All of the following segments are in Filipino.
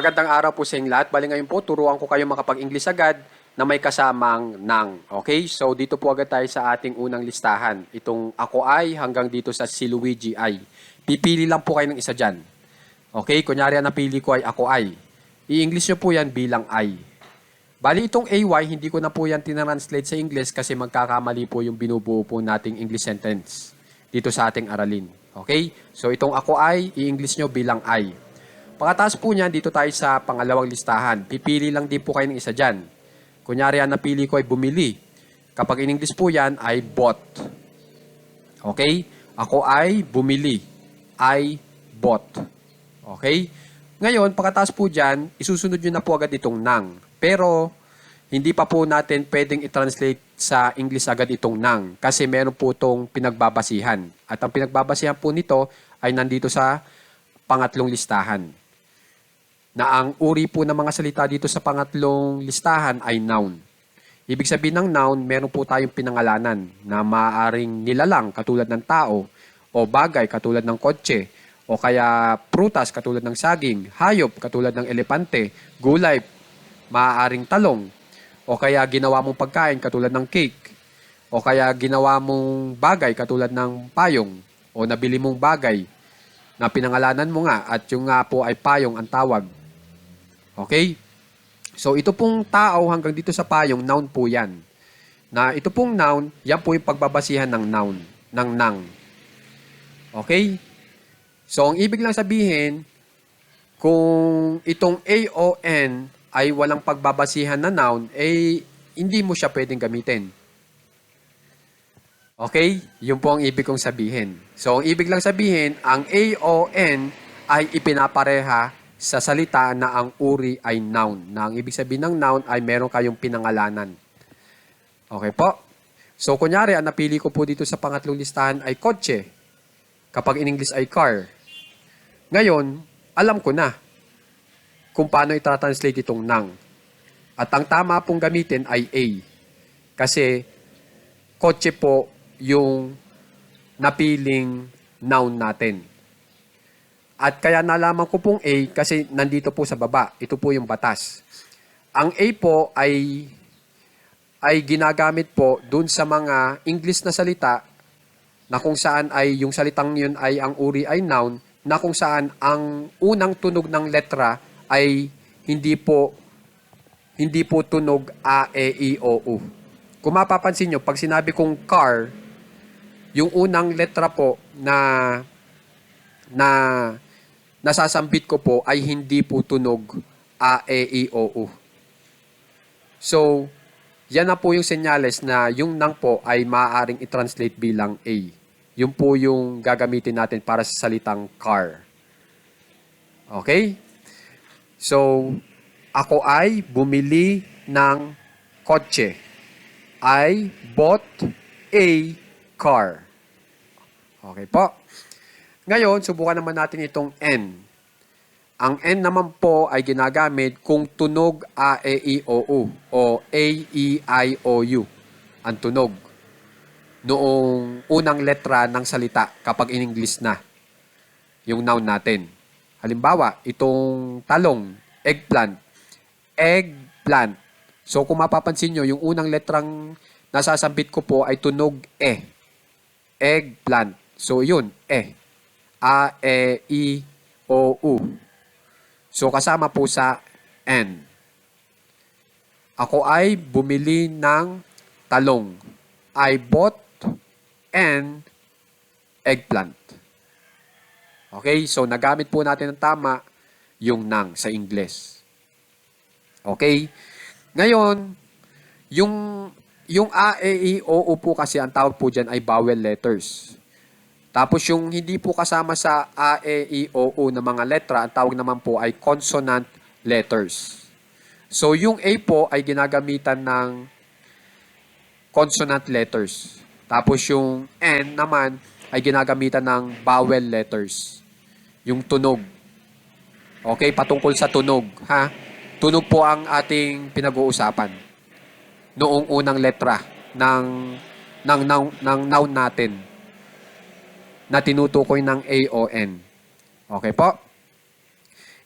Magandang araw po sa inyong lahat. Bali ngayon po, turuan ko kayo makapag-English agad na may kasamang nang. Okay? So, dito po agad tayo sa ating unang listahan. Itong ako ay hanggang dito sa si Luigi ay. Pipili lang po kayo ng isa dyan. Okay? Kunyari, ang napili ko ay ako ay. I-English nyo po yan bilang ay. Bali, itong AY, hindi ko na po yan tinranslate sa English kasi magkakamali po yung binubuo po nating English sentence dito sa ating aralin. Okay? So, itong ako ay, i-English nyo bilang ay. Pagkatapos po niyan, dito tayo sa pangalawang listahan. Pipili lang din po kayo ng isa dyan. Kunyari, ang napili ko ay bumili. Kapag in English po yan, ay bought. Okay? Ako ay bumili. I bought. Okay? Ngayon, pagkatapos po dyan, isusunod nyo na po agad itong nang. Pero, hindi pa po natin pwedeng i-translate sa English agad itong nang. Kasi meron po itong pinagbabasihan. At ang pinagbabasihan po nito ay nandito sa pangatlong listahan na ang uri po ng mga salita dito sa pangatlong listahan ay noun. Ibig sabihin ng noun, meron po tayong pinangalanan na maaaring nilalang katulad ng tao o bagay katulad ng kotse o kaya prutas katulad ng saging, hayop katulad ng elepante, gulay, maaaring talong o kaya ginawa mong pagkain katulad ng cake o kaya ginawa mong bagay katulad ng payong o nabili mong bagay na pinangalanan mo nga at yung nga po ay payong ang tawag. Okay? So ito pong tao hanggang dito sa payong, noun po yan. Na ito pong noun, yan po yung pagbabasihan ng noun, ng nang. Okay? So ang ibig lang sabihin, kung itong A o N ay walang pagbabasihan na noun, eh hindi mo siya pwedeng gamitin. Okay? Yun po ang ibig kong sabihin. So, ang ibig lang sabihin, ang A o N ay ipinapareha sa salita na ang uri ay noun. Na ang ibig sabihin ng noun ay meron kayong pinangalanan. Okay po? So, kunyari, ang napili ko po dito sa pangatlong listahan ay kotse. Kapag in English ay car. Ngayon, alam ko na kung paano itatranslate itong nang. At ang tama pong gamitin ay A. Kasi, kotse po yung napiling noun natin. At kaya nalaman ko pong A kasi nandito po sa baba. Ito po yung batas. Ang A po ay ay ginagamit po dun sa mga English na salita na kung saan ay yung salitang yun ay ang uri ay noun na kung saan ang unang tunog ng letra ay hindi po hindi po tunog a, e, i, o, u. Kung mapapansin nyo, pag sinabi kong car, yung unang letra po na na nasasambit ko po ay hindi po tunog a, e, i, o, u. So, yan na po yung senyales na yung nang po ay maaaring i-translate bilang A. Yun po yung gagamitin natin para sa salitang car. Okay? So, ako ay bumili ng kotse. I bought a car. Okay po. Ngayon, subukan naman natin itong N. Ang N naman po ay ginagamit kung tunog A, E, I, O, U o A, E, I, O, U ang tunog noong unang letra ng salita kapag in English na yung noun natin. Halimbawa, itong talong, eggplant, eggplant. So kung mapapansin nyo, yung unang letrang nasasambit ko po ay tunog E. Eggplant. So yun, E. A, E, I, O, U. So kasama po sa N. Ako ay bumili ng talong. I bought an eggplant. Okay, so nagamit po natin ng tama yung nang sa English. Okay? Ngayon, yung yung A, E, I, O, U po kasi ang tawag po dyan ay vowel letters. Tapos yung hindi po kasama sa A, E, I, O, U na mga letra, ang tawag naman po ay consonant letters. So yung A po ay ginagamitan ng consonant letters. Tapos yung N naman ay ginagamitan ng vowel letters. Yung tunog. Okay, patungkol sa tunog, ha? Tunog po ang ating pinag-uusapan. Noong unang letra ng ng ng, ng noun natin na tinutukoy ng A o N. Okay po?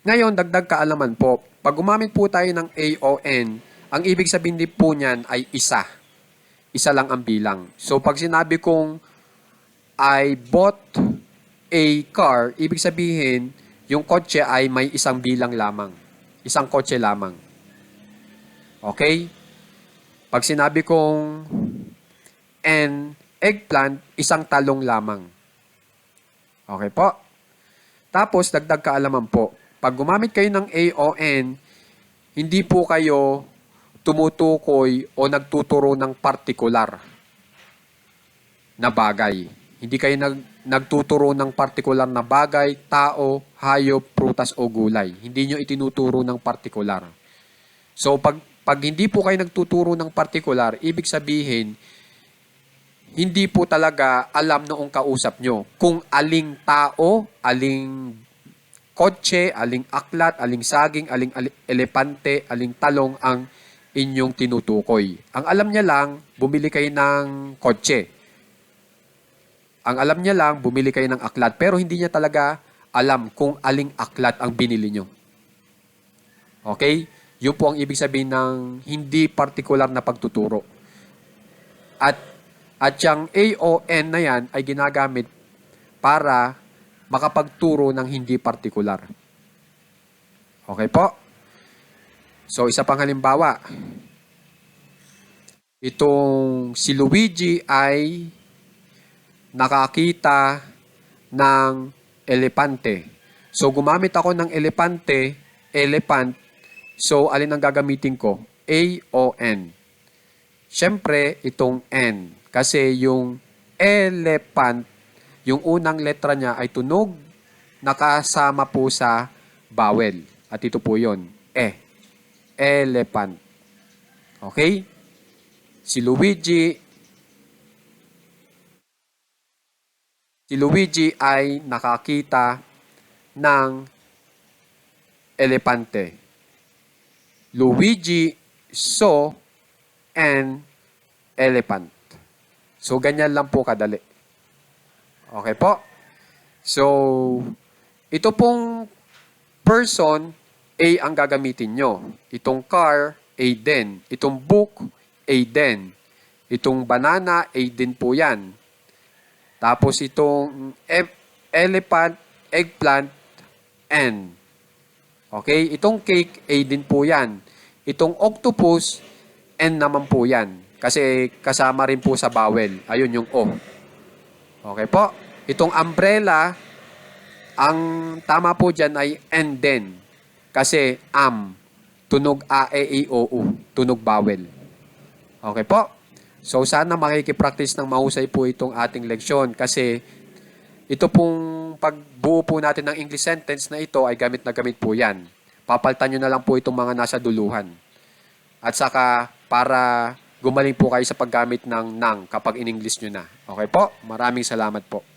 Ngayon, dagdag kaalaman po. Pag gumamit po tayo ng AON, ang ibig sabihin din po niyan ay isa. Isa lang ang bilang. So, pag sinabi kong I bought a car, ibig sabihin, yung kotse ay may isang bilang lamang. Isang kotse lamang. Okay? Pag sinabi kong an eggplant, isang talong lamang. Okay po? Tapos, dagdag kaalaman po. Pag gumamit kayo ng AON, hindi po kayo tumutukoy o nagtuturo ng partikular na bagay. Hindi kayo nag, nagtuturo ng partikular na bagay, tao, hayop, prutas o gulay. Hindi nyo itinuturo ng partikular. So, pag, pag hindi po kayo nagtuturo ng partikular, ibig sabihin, hindi po talaga alam noong kausap nyo kung aling tao, aling kotse, aling aklat, aling saging, aling ali- elepante, aling talong ang inyong tinutukoy. Ang alam niya lang, bumili kayo ng kotse. Ang alam niya lang, bumili kayo ng aklat. Pero hindi niya talaga alam kung aling aklat ang binili nyo. Okay? Yun po ang ibig sabihin ng hindi partikular na pagtuturo. At at yung AON na yan ay ginagamit para makapagturo ng hindi partikular. Okay po? So, isa pang halimbawa. Itong si Luigi ay nakakita ng elepante. So, gumamit ako ng elepante, elephant. So, alin ang gagamitin ko? A o N. Siyempre, itong N. Kasi yung elephant, yung unang letra niya ay tunog nakasama po sa vowel. At ito po yon E. Elephant. Okay? Si Luigi Si Luigi ay nakakita ng elepante. Luigi saw an elephant. So, ganyan lang po kadali. Okay po? So, ito pong person, A ang gagamitin nyo. Itong car, A din. Itong book, A din. Itong banana, A din po yan. Tapos itong e- elephant, eggplant, N. Okay? Itong cake, A din po yan. Itong octopus, N naman po yan. Kasi kasama rin po sa bawel. Ayun yung O. Okay po? Itong umbrella, ang tama po dyan ay N din. Kasi am. Tunog A, E, I, O, U. Tunog bawel. Okay po? So sana makikipractice ng mahusay po itong ating leksyon kasi ito pong pagbuo po natin ng English sentence na ito ay gamit na gamit po yan. Papaltan nyo na lang po itong mga nasa duluhan. At saka para gumaling po kayo sa paggamit ng nang kapag in-English nyo na. Okay po? Maraming salamat po.